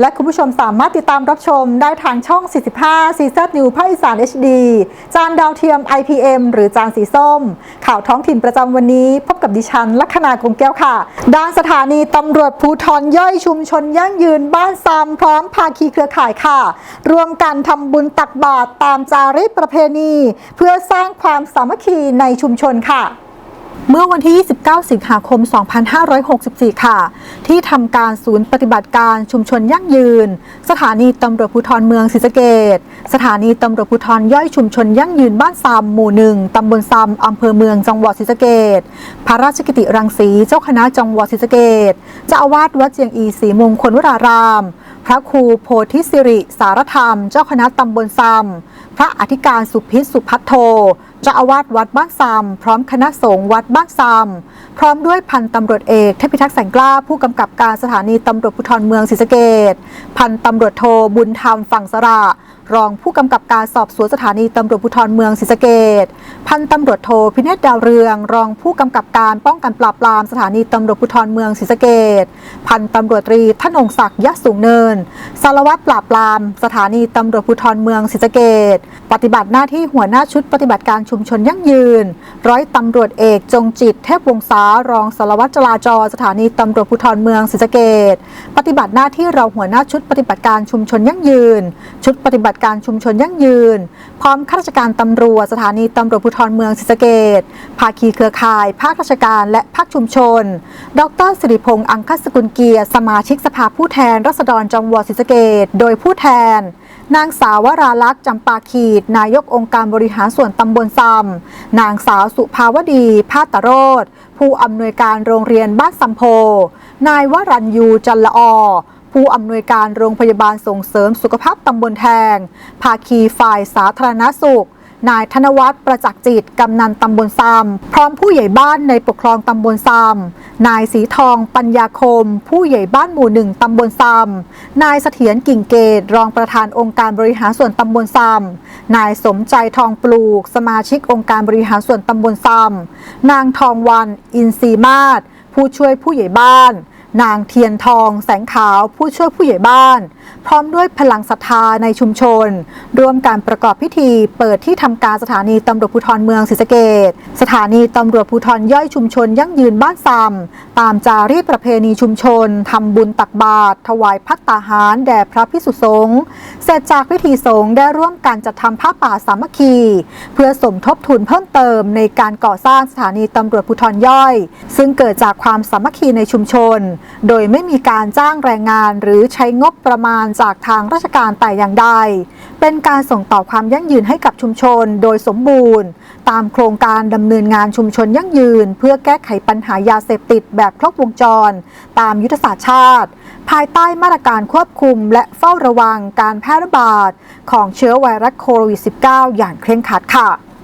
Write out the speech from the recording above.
และคุณผู้ชมสามารถติดตามรับชมได้ทางช่อง 45ซีซันิวภาคอีสาน HD จานดาวเทียม IPM หรือจานสีส้ม ข่าวท้องถิ่นประจำวันนี้ พบกับดิฉัน ลัคนาคงแก้วค่ะ ด้านสถานีตำรวจภูธรย่อยชุมชนยั่งยืนบ้านซำพร้อมภาคีเครือข่ายค่ะ รวมกันทำบุญตักบาตรตามจารีตประเพณี เพื่อสร้างความสามัคคีในชุมชนค่ะ เมื่อวันที่ 29 สิงหาคม 2564 ค่ะ ที่ทำการศูนย์ปฏิบัติการชุมชนยั่งยืน สถานีตำรวจภูธรเมืองศรีสะเกดสถานีตำรวจภูธรย่อยชุมชนยั่งยืนบ้านซำหมู่หนึ่งตำบลซำอำเภอเมืองจังหวัดศรีสะเกดพระราชกิติรังสีเจ้าคณะจังหวัดศรีสะเกดเจ้าอาวาสวัดเจียงอีศรีมงคลวราราม พระครูโพธิสิริสารธรรม เจ้าคณะตำบลซำพระอธิการสุพิษสุพัทโท จ้าอาวาสวัดบ้านซำพร้อมคณะสงฆ์วัดบ้านซำพร้อมด้วยพันตำรวจเอกเทพิทักษ์แสงกล้าผู้กำกับการสถานีตำรวจภูธรเมืองศรีสะเกดพันตำรวจโทบุญธรรมฝั่งสระ รองผู้กำกับการสอบสวนสถานีตำรวจภูธรเมืองศรีสะเกดพันตำรวจโทพิเนศดาวเรือง รองผู้กำกับการป้องกันปราบปรามสถานีตำรวจภูธรเมืองศรีสะเกดพันตำรวจตรีธนองศักดิ์ยะสูงเนิน สารวัตรปราบปราม สถานีตำรวจภูธรเมืองศรีสะเกดปฏิบัติหน้าที่หัวหน้าชุดปฏิบัติการชุมชนยั่งยืน ร้อยตำรวจเอกจงจิตเทพวงศารองสารวัตรจราจร สถานีตำรวจภูธรเมืองศรีสะเกดปฏิบัติหน้าที่รองหัวหน้าชุดปฏิบัติการชุมชนยั่งยืน ชุดปฏิบัติการชุมชนยั่งยืน พร้อมข้าราชการตำรวจสถานีตำรวจภูธรเมืองศรีสะเกดภาคีเครือข่าย ภาคราชการและภาคชุมชน ดรสิริพงษ์อังคสกุลเกียรติสมาชิกสภาผู้แทนราษฎรจังหวัดศรีสะเกดโดยผู้แทน นางสาววราลักษ์จำปาขีด นายกองค์การบริหารส่วนตำบลซำนางสาวสุภาวดี พาตโรธผู้อำนวยการโรงเรียนบ้านสัมโพ นายวรัญยูจันละอผู้อำนวยการโรงพยาบาลส่งเสริมสุขภาพตำบลแทง ภาคีฝ่ายสาธารณสุข นายธนวัฒน์ประจักษ์จิตกำนันตำบลซำพร้อมผู้ใหญ่บ้านในปกครองตำบลซำนายสีทองปัญญาคม ผู้ใหญ่บ้านหมู่หนึ่งตำบลซำนายเสถียรกิ่งเกตรองประธานองค์การบริหารส่วนตำบลซำนายสมใจทองปลูก สมาชิกองค์การบริหารส่วนตำบลซำนางทองวัน อินทรีมาศผู้ช่วยผู้ใหญ่บ้าน นางเทียนทอง แสงขาวผู้ช่วยผู้ใหญ่บ้าน พร้อมด้วยพลังศรัทธาในชุมชน ร่วมการประกอบพิธี เปิดที่ทำการสถานีตำรวจภูธรเมืองศรีสะเกดสถานีตำรวจภูธรย่อยชุมชนยั่งยืนบ้านซำตามจารีตประเพณีชุมชนทำบุญตักบาตรถวายพัตตาหาร แด่พระพิสุสงฆ์เสร็จจากพิธีสงฆ์ได้ร่วมกันจัดทำผ้าป่าสามัคคี เพื่อสมทบทุนเพิ่มเติมในการก่อสร้างสถานีตำรวจภูธรย่อย ซึ่งเกิดจากความสามัคคีในชุมชนโดยไม่มีการจ้างแรงงานหรือใช้งบประมาณจากทางราชการแต่อย่างใด เป็นการส่งต่อความยั่งยืนให้กับชุมชนโดยสมบูรณ์ ตามโครงการดำเนินงานชุมชนยั่งยืน เพื่อแก้ไขปัญหายาเสพติดแบบครบวงจร ตามยุทธศาสตร์ชาติ ภายใต้มาตรการควบคุมและเฝ้าระวังการแพร่ระบาดของเชื้อไวรัสโควิด -19 อย่างเคร่งครัดค่ะ